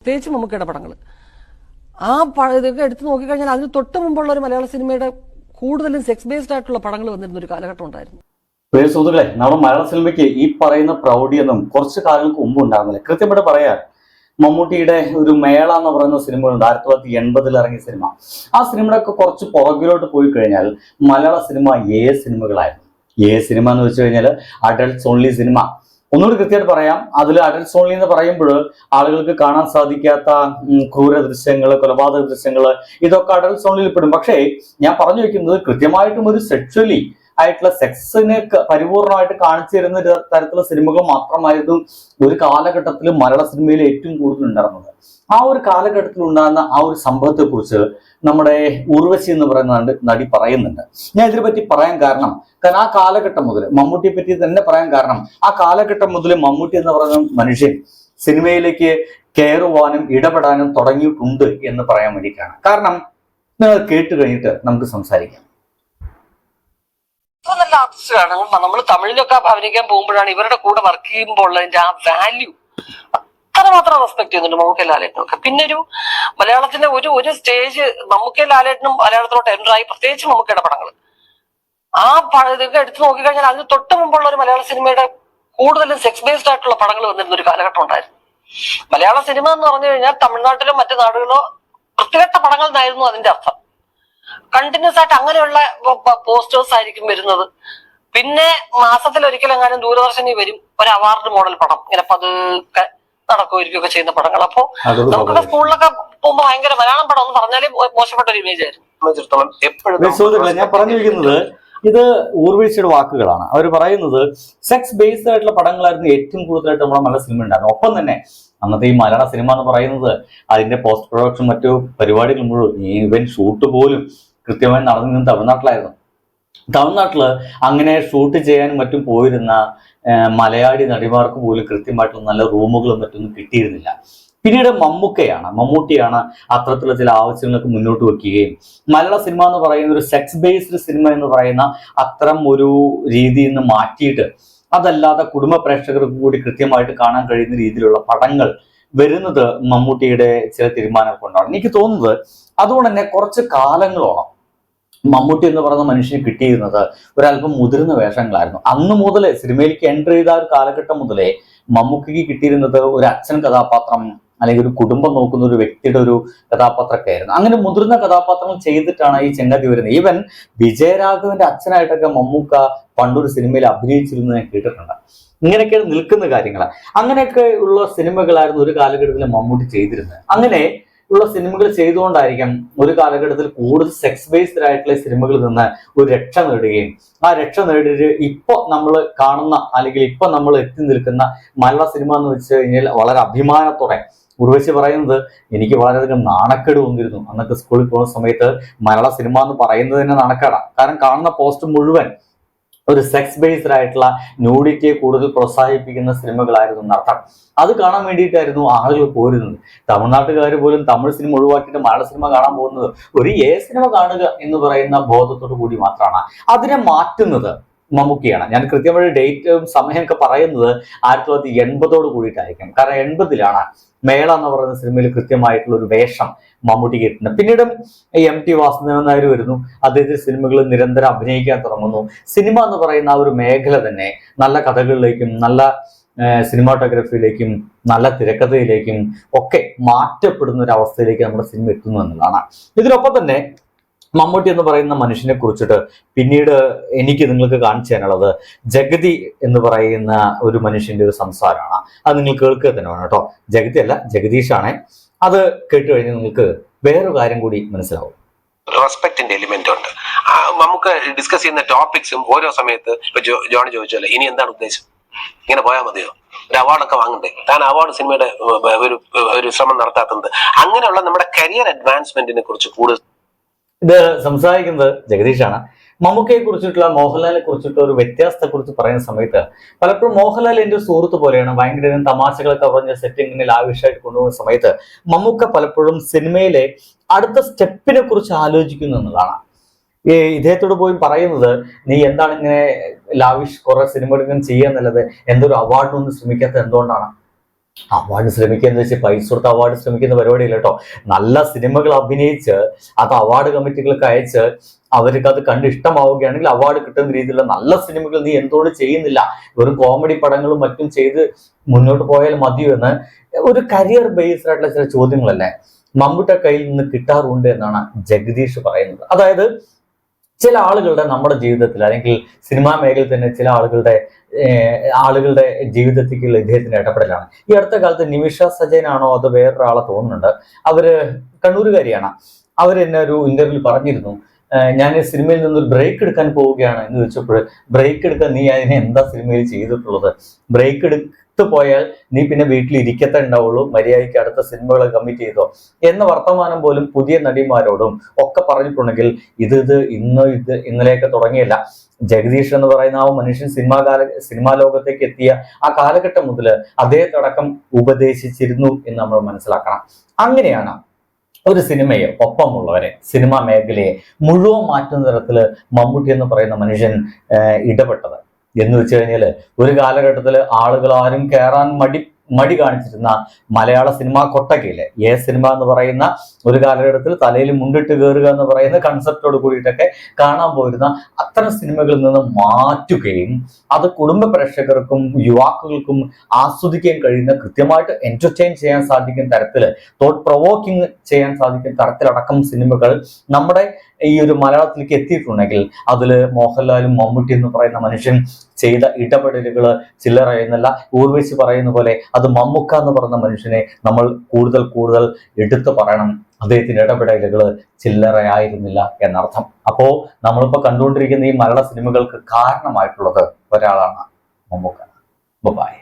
പ്രത്യേകിച്ച് മമ്മൂക്കയുടെ പടങ്ങൾ ആ ഇതൊക്കെ എടുത്തു നോക്കിക്കഴിഞ്ഞാൽ അതിന് തൊട്ട് മുമ്പുള്ള ഒരു മലയാള സിനിമയുടെ കൂടുതലും സെക്സ് ബേസ്ഡ് ആയിട്ടുള്ള പടങ്ങൾ വന്നിരുന്ന ഒരു കാലഘട്ടം ഉണ്ടായിരുന്നു. സുഹൃത്തുക്കളെ നമ്മുടെ മലയാള സിനിമയ്ക്ക് ഈ പറയുന്ന പ്രൗഢിയൊന്നും കുറച്ച് കാലങ്ങൾക്ക് മുമ്പ് ഉണ്ടാകുന്നില്ല കൃത്യമായിട്ട് പറയാൻ മമ്മൂട്ടിയുടെ ഒരു മേള എന്ന് പറയുന്ന സിനിമകളുണ്ട്. ആയിരത്തി തൊള്ളായിരത്തി എൺപതിൽ ഇറങ്ങിയ സിനിമ. ആ സിനിമയുടെ ഒക്കെ കുറച്ച് പുറകിലോട്ട് പോയി കഴിഞ്ഞാൽ മലയാള സിനിമ ഏ സിനിമകളായിരുന്നു. ഏ സിനിമ എന്ന് വെച്ച് കഴിഞ്ഞാൽ അഡൽട്സ് ഓൺലി സിനിമ. ഒന്നുകൂടി കൃത്യമായിട്ട് പറയാം. അതിൽ അഡൽട്സ് ഓൺലി എന്ന് പറയുമ്പോൾ ആളുകൾക്ക് കാണാൻ സാധിക്കാത്ത ക്രൂര ദൃശ്യങ്ങൾ കൊലപാതക ദൃശ്യങ്ങൾ ഇതൊക്കെ അഡൽട്സ് ഓൺലിയിൽ പെടും. പക്ഷേ ഞാൻ പറഞ്ഞു വയ്ക്കുന്നത് കൃത്യമായിട്ടും ഒരു സെക്ഷലി ആയിട്ടുള്ള സെക്സിനെ പരിപൂർണമായിട്ട് കാണിച്ചു തരുന്ന തരത്തിലുള്ള സിനിമകൾ മാത്രമായിരുന്നു ഒരു കാലഘട്ടത്തിൽ മലയാള സിനിമയിൽ ഏറ്റവും കൂടുതൽ ഉണ്ടായിരുന്നത്. ആ ഒരു കാലഘട്ടത്തിൽ ഉണ്ടാകുന്ന ആ ഒരു സംഭവത്തെ കുറിച്ച് നമ്മുടെ ഉർവശി എന്ന് പറയുന്ന നടി- പറയുന്നുണ്ട്. ഞാൻ ഇതിനെപ്പറ്റി പറയാൻ കാരണം കാരണം ആ കാലഘട്ടം മുതൽ മമ്മൂട്ടിയെ പറ്റി തന്നെ പറയാൻ കാരണം ആ കാലഘട്ടം മുതൽ മമ്മൂട്ടി എന്ന് പറയുന്ന മനുഷ്യൻ സിനിമയിലേക്ക് കയറുവാനും ഇടപെടാനും തുടങ്ങിയിട്ടുണ്ട് എന്ന് പറയാൻ വേണ്ടിയിട്ടാണ്. കാരണം നിങ്ങൾ കേട്ട് കഴിഞ്ഞിട്ട് നമുക്ക് സംസാരിക്കാം. നല്ല ആർട്ടിസ്റ്റാണ് നമ്മൾ തമിഴിലൊക്കെ അഭിനയിക്കാൻ പോകുമ്പോഴാണ് ഇവരുടെ കൂടെ വർക്ക് ചെയ്യുമ്പോൾ ഉള്ളതിന്റെ ആ വാല്യൂ അത്രമാത്രം റെസ്പെക്ട് ചെയ്യുന്നുണ്ട് മമ്മൂക്കെ ലാലേട്ടനും ഒക്കെ. പിന്നെ ഒരു മലയാളത്തിന്റെ ഒരു ഒരു സ്റ്റേജ് മമ്മൂക്കെ ലാലേട്ടനും മലയാളത്തിലോട്ട് എന്റർ ആയി പ്രത്യേകിച്ച് മമ്മൂക്കയുടെ പടങ്ങൾ ആ ഇതൊക്കെ എടുത്തു നോക്കിക്കഴിഞ്ഞാൽ അതിന് തൊട്ട് മുമ്പുള്ള ഒരു മലയാള സിനിമയുടെ കൂടുതലും സെക്സ് ബേസ്ഡ് ആയിട്ടുള്ള പടങ്ങൾ വന്നിരുന്ന ഒരു കാലഘട്ടം ഉണ്ടായിരുന്നു. മലയാള സിനിമ എന്ന് പറഞ്ഞു കഴിഞ്ഞാൽ തമിഴ്നാട്ടിലോ മറ്റു നാടുകളോ വൃത്തികെട്ട പടങ്ങൾ എന്നായിരുന്നു അതിന്റെ അർത്ഥം. കണ്ടിന്യൂസ് ആയിട്ട് അങ്ങനെയുള്ള പോസ്റ്റേഴ്സ് ആയിരിക്കും വരുന്നത്. പിന്നെ മാസത്തിൽ ഒരിക്കലെങ്ങാനും ദൂരദർശനിൽ വരും ഒരു അവാർഡ് മോഡൽ പടം. ഇങ്ങനെ പതുക്കെ നടക്കുമായിരിക്കും ചെയ്യുന്ന പടങ്ങൾ. അപ്പോ നമുക്കൊക്കെ സ്കൂളിലൊക്കെ പോകുമ്പോ ഭയങ്കര മലയാളം പടം എന്ന് പറഞ്ഞാലേ മോശപ്പെട്ട ഒരു ഇമേജ് ആയിരുന്നു. എപ്പോഴും ഞാൻ ഇത് ഊർവീഴ്ചയുടെ വാക്കുകളാണ്. അവർ പറയുന്നത് സെക്സ് ബേസ്ഡ് ആയിട്ടുള്ള പടങ്ങളായിരുന്നു ഏറ്റവും കൂടുതലായിട്ട് നമ്മുടെ മലയാള സിനിമ ഉണ്ടായിരുന്നു ഒപ്പം തന്നെ അന്നത്തെ ഈ മലയാള സിനിമ എന്ന് പറയുന്നത് അതിന്റെ പോസ്റ്റ് പ്രൊഡക്ഷൻ മറ്റു പരിപാടികൾ മുഴുവൻ ഈവൻ ഷൂട്ട് പോലും കൃത്യമായി നടന്നിരുന്നത് തമിഴ്നാട്ടിലായിരുന്നു. തമിഴ്നാട്ടിൽ അങ്ങനെ ഷൂട്ട് ചെയ്യാനും മറ്റും പോയിരുന്ന മലയാളി നടിമാർക്ക് പോലും കൃത്യമായിട്ടുള്ള നല്ല റൂമുകളും മറ്റൊന്നും കിട്ടിയിരുന്നില്ല. പിന്നീട് മമ്മൂക്കയാണ്. മമ്മൂട്ടിയാണ് അത്തരത്തിലുള്ള ചില ആവശ്യങ്ങൾക്ക് മുന്നോട്ട് വെക്കുകയും മലയാള സിനിമ എന്ന് പറയുന്ന ഒരു സെക്സ് ബേസ്ഡ് സിനിമ എന്ന് പറയുന്ന അത്തരം ഒരു രീതിയിൽ നിന്ന് മാറ്റിയിട്ട് അതല്ലാതെ കുടുംബ പ്രേക്ഷകർക്ക് കൂടി കൃത്യമായിട്ട് കാണാൻ കഴിയുന്ന രീതിയിലുള്ള പടങ്ങൾ വരുന്നത് മമ്മൂട്ടിയുടെ ചില തീരുമാനങ്ങൾ കൊണ്ടാണ്. എനിക്ക് തോന്നുന്നത് അതുകൊണ്ട് തന്നെ കുറച്ച് കാലങ്ങളോളം മമ്മൂട്ടി എന്ന് പറയുന്ന മനുഷ്യന് കിട്ടിയിരുന്നത് ഒരല്പം മുതിർന്ന വേഷങ്ങളായിരുന്നു. അന്ന് മുതലേ സിനിമയിലേക്ക് എൻട്രി ചെയ്ത ഒരു കാലഘട്ടം മുതലേ മമ്മൂക്കിക്ക് കിട്ടിയിരുന്നത് ഒരു അച്ഛൻ കഥാപാത്രം അല്ലെങ്കിൽ ഒരു കുടുംബം നോക്കുന്ന ഒരു വ്യക്തിയുടെ ഒരു കഥാപാത്രമൊക്കെ ആയിരുന്നു. അങ്ങനെ മുതിർന്ന കഥാപാത്രങ്ങൾ ചെയ്തിട്ടാണ് ഈ ചെങ്ങാതി വരുന്നത്. ഈവൻ വിജയരാഘവന്റെ അച്ഛനായിട്ടൊക്കെ മമ്മൂക്ക പണ്ടൊരു സിനിമയിൽ അഭിനയിച്ചിരുന്നു ഞാൻ കേട്ടിട്ടുണ്ട്. ഇങ്ങനെയൊക്കെ നിൽക്കുന്ന കാര്യങ്ങളാണ്. അങ്ങനെയൊക്കെ ഉള്ള സിനിമകളായിരുന്നു ഒരു കാലഘട്ടത്തിൽ മമ്മൂട്ടി ചെയ്തിരുന്നത്. അങ്ങനെ ഉള്ള സിനിമകൾ ചെയ്തുകൊണ്ടായിരിക്കാം ഒരു കാലഘട്ടത്തിൽ കൂടുതൽ സെക്സ് ബേസ്ഡ് ആയിട്ടുള്ള സിനിമകളിൽ നിന്ന് ഒരു രക്ഷ നേടുകയും. ആ രക്ഷ നേടിയിട്ട് ഇപ്പൊ നമ്മൾ കാണുന്ന അല്ലെങ്കിൽ ഇപ്പൊ നമ്മൾ എത്തി നിൽക്കുന്ന മലയാള സിനിമ എന്ന് വെച്ച് കഴിഞ്ഞാൽ വളരെ അഭിമാനത്തോടെ. ഉർവശി പറയുന്നത് എനിക്ക് വളരെയധികം നാണക്കേട് തോന്നിയിരുന്നു അന്നൊക്കെ സ്കൂളിൽ പോകുന്ന സമയത്ത് മലയാള സിനിമ എന്ന് പറയുന്നത് തന്നെ നാണക്കേടാണ് കാരണം കാണുന്ന പോസ്റ്റ് മുഴുവൻ ഒരു സെക്സ് ബേസ്ഡ് ആയിട്ടുള്ള ന്യൂഡിറ്റിയെ കൂടുതൽ പ്രോത്സാഹിപ്പിക്കുന്ന സിനിമകളായിരുന്നു നടത്താം. അത് കാണാൻ വേണ്ടിയിട്ടായിരുന്നു ആളുകൾ പോരുന്നത്. തമിഴ്നാട്ടുകാർ പോലും തമിഴ് സിനിമ ഒഴിവാക്കിയിട്ട് മലയാള സിനിമ കാണാൻ പോകുന്നത് ഒരു ഏ സിനിമ കാണുക എന്ന് പറയുന്ന ബോധത്തോടു കൂടി മാത്രമാണ്. അതിനെ മാറ്റുന്നത് മമ്മൂക്കിയാണ്. ഞാൻ കൃത്യമായ ഡേറ്റും സമയമൊക്കെ പറയുന്നത് ആയിരത്തി തൊള്ളായിരത്തി എൺപതോട് കൂടിയിട്ടായിരിക്കും. കാരണം എൺപതിലാണ് മേള എന്ന് പറയുന്ന സിനിമയിൽ കൃത്യമായിട്ടുള്ള ഒരു വേഷം മമ്മൂട്ടിക്ക് കിട്ടുന്നത് പിന്നീട് എം ടി വാസുദേവൻ നായർ വരുന്നു. അദ്ദേഹത്തിന്റെ സിനിമകൾ നിരന്തരം അഭിനയിക്കാൻ തുടങ്ങുന്നു. സിനിമ എന്ന് പറയുന്ന ആ ഒരു മേഖല തന്നെ നല്ല കഥകളിലേക്കും നല്ല സിനിമാട്ടോഗ്രഫിയിലേക്കും നല്ല തിരക്കഥയിലേക്കും ഒക്കെ മാറ്റപ്പെടുന്ന ഒരു അവസ്ഥയിലേക്ക് നമ്മുടെ സിനിമ എത്തുന്നു എന്നുള്ളതാണ്. ഇതിനൊപ്പം തന്നെ മമ്മൂട്ടി എന്ന് പറയുന്ന മനുഷ്യനെ കുറിച്ചിട്ട് പിന്നീട് എനിക്ക് നിങ്ങൾക്ക് കാണിച്ചു തരാനുള്ളത് ജഗതി എന്ന് പറയുന്ന ഒരു മനുഷ്യന്റെ ഒരു സംസാരമാണ്. അത് നിങ്ങൾ കേൾക്കുക തന്നെ വേണം കേട്ടോ. ജഗതി അല്ല ജഗദീഷാണേ. അത് കേട്ട് കഴിഞ്ഞാൽ നിങ്ങൾക്ക് വേറൊരു കാര്യം കൂടി മനസ്സിലാവും. റെസ്പെക്ടിന്റെ എലിമെന്റ് ഉണ്ട്. നമുക്ക് ഡിസ്കസ് ചെയ്യുന്ന ടോപ്പിക്സും ഓരോ സമയത്ത് ഇപ്പൊ ജോണി ചോദിച്ചല്ലോ ഇനി എന്താണ് ഉദ്ദേശം? ഇങ്ങനെ പോയാൽ മതിയോ? ഒരു അവാർഡൊക്കെ വാങ്ങണ്ടേ? താൻ അവാർഡ് സിനിമയുടെ ഒരു ഒരു ശ്രമം നടത്താത്തത്. അങ്ങനെയുള്ള നമ്മുടെ കരിയർ അഡ്വാൻസ്മെന്റിനെ കുറിച്ച് കൂടുതൽ ഇത് സംസാരിക്കുന്നത് ജഗദീഷാണ്. മമ്മൂക്കയെ കുറിച്ചിട്ടുള്ള മോഹൻലാലിനെ കുറിച്ചിട്ടുള്ള ഒരു വ്യത്യാസത്തെ കുറിച്ച് പറയുന്ന സമയത്ത് പലപ്പോഴും മോഹൻലാൽ ഒരു സുഹൃത്ത് പോലെയാണ്. ഭയങ്കര തമാശകളൊക്കെ പറഞ്ഞ സെറ്റിങ്ങിനെ ആവശ്യമായിട്ട് കൊണ്ടുപോകുന്ന സമയത്ത് മമ്മൂക്ക പലപ്പോഴും സിനിമയിലെ അടുത്ത സ്റ്റെപ്പിനെ കുറിച്ച് ആലോചിക്കുന്നു എന്നതാണ്. ഈ ഇദ്ദേഹത്തോട് പോയി പറയുന്നത് നീ എന്താണ് ഇങ്ങനെ ലാവിഷ് കുറെ സിനിമകൾ ഇങ്ങനെ ചെയ്യാന്നുള്ളത് എന്തൊരു അവാർഡൊന്നും ശ്രമിക്കാത്ത എന്തുകൊണ്ടാണ്? അവാർഡ് ശ്രമിക്കുക എന്ന് വെച്ചാൽ പൈസ കൊടുത്ത് അവാർഡ് ശ്രമിക്കുന്ന പരിപാടിയില്ല കേട്ടോ. നല്ല സിനിമകൾ അഭിനയിച്ച് അത് അവാർഡ് കമ്മിറ്റികൾക്ക് അയച്ച് അവർക്ക് അത് കണ്ട് ഇഷ്ടമാവുകയാണെങ്കിൽ അവാർഡ് കിട്ടുന്ന രീതിയിലുള്ള നല്ല സിനിമകൾ നീ എന്തുകൊണ്ട് ചെയ്യുന്നില്ല. വെറും കോമഡി പടങ്ങളും മറ്റും ചെയ്ത് മുന്നോട്ട് പോയാൽ മതിയോ എന്ന് ഒരു കരിയർ ബേസ്ഡ് ആയിട്ടുള്ള ചില ചോദ്യങ്ങളല്ലേ? മമ്മൂട്ട കയ്യിൽ നിന്ന് കിട്ടാറുണ്ട് എന്നാണ് ജഗദീഷ് പറയുന്നത്. അതായത് ചില ആളുകളുടെ നമ്മുടെ ജീവിതത്തിൽ അല്ലെങ്കിൽ സിനിമാ മേഖലയിൽ തന്നെ ചില ആളുകളുടെ ആളുകളുടെ ജീവിതത്തിലേക്കുള്ള ഇദ്ദേഹത്തിന്റെ ഇടപെടലാണ്. ഈ അടുത്ത കാലത്ത് നിമിഷ സജയനാണോ അത് വേറൊരാളെ തോന്നുന്നുണ്ട്? അവർ കണ്ണൂരുകാരിയാണ്. അവർ എന്നെ ഒരു ഇന്റർവ്യൂ പറഞ്ഞിരുന്നു. ഞാൻ സിനിമയിൽ നിന്നൊരു ബ്രേക്ക് എടുക്കാൻ പോവുകയാണ് എന്ന് ചോദിച്ചപ്പോൾ ബ്രേക്ക് എടുക്കാൻ നീ അതിനെ എന്താ സിനിമയിൽ ചെയ്തിട്ടുള്ളത്? ബ്രേക്ക് എടുത്ത് പോയാൽ നീ പിന്നെ വീട്ടിൽ ഇരിക്കത്തെ ഉണ്ടാവുള്ളൂ. മര്യാദയ്ക്ക് അടുത്ത സിനിമകൾ കമ്മിറ്റ് ചെയ്തോ. എന്ന വർത്തമാനം പോലും പുതിയ നടിമാരോടും ഒക്കെ പറഞ്ഞിട്ടുണ്ടെങ്കിൽ ഇത് ഇത് ഇന്ന് ഇത് ഇന്നലെയൊക്കെ തുടങ്ങിയല്ല. ജഗദീഷ് എന്ന് പറയുന്ന ആ മനുഷ്യൻ സിനിമാ കാല സിനിമാ ലോകത്തേക്ക് എത്തിയ ആ കാലഘട്ടം മുതൽ അദ്ദേഹത്തടക്കം ഉപദേശിച്ചിരുന്നു എന്ന് നമ്മൾ മനസ്സിലാക്കണം. അങ്ങനെയാണ് ഒരു സിനിമയെ ഒപ്പമുള്ളവരെ സിനിമാ മേഖലയെ മുഴുവൻ മാറ്റുന്ന തരത്തിൽ മമ്മൂട്ടി എന്ന് പറയുന്ന മനുഷ്യൻ ഇടപെട്ടത്. എന്ന് വെച്ച് കഴിഞ്ഞാൽ ഒരു കാലഘട്ടത്തിൽ ആളുകൾ ആരും കയറാൻ മടി മടി കാണിച്ചിരുന്ന മലയാള സിനിമ കൊട്ടക്കയിലെ ഏ സിനിമ എന്ന് പറയുന്ന ഒരു കാലഘട്ടത്തിൽ തലയിൽ മുണ്ടിട്ട് കയറുക എന്ന് പറയുന്ന കൺസെപ്റ്റോട് കൂടിയിട്ടൊക്കെ കാണാൻ പോയിരുന്ന അത്തരം സിനിമകളിൽ നിന്ന് മാറ്റുകയും അത് കുടുംബ പ്രേക്ഷകർക്കും യുവാക്കൾക്കും ആസ്വദിക്കാൻ കഴിയുന്ന കൃത്യമായിട്ട് എന്റർടൈൻ ചെയ്യാൻ സാധിക്കുന്ന തരത്തിൽ തോട്ട് പ്രൊവോക്കിംഗ് ചെയ്യാൻ സാധിക്കുന്ന തരത്തിലടക്കം സിനിമകൾ നമ്മുടെ ഈ ഒരു മലയാളത്തിലേക്ക് എത്തിയിട്ടുണ്ടെങ്കിൽ അതിൽ മോഹൻലാലും മമ്മൂട്ടി എന്ന് പറയുന്ന മനുഷ്യൻ ചെയ്ത ഇടപെടലുകൾ ചില്ലറയെന്നല്ല ഊർവശി പറയുന്ന പോലെ അത് മമ്മുക്ക എന്ന് പറയുന്ന മനുഷ്യനെ നമ്മൾ കൂടുതൽ കൂടുതൽ എടുത്തു പറയണം. അദ്ദേഹത്തിന്റെ ഇടപെടലുകൾ ചില്ലറയായിരുന്നില്ല എന്നർത്ഥം. അപ്പോ നമ്മളിപ്പോ കണ്ടുകൊണ്ടിരിക്കുന്ന ഈ മലയാള സിനിമകൾക്ക് കാരണമായിട്ടുള്ളത് ഒരാളാണ് മമ്മൂക്ക. ബൈ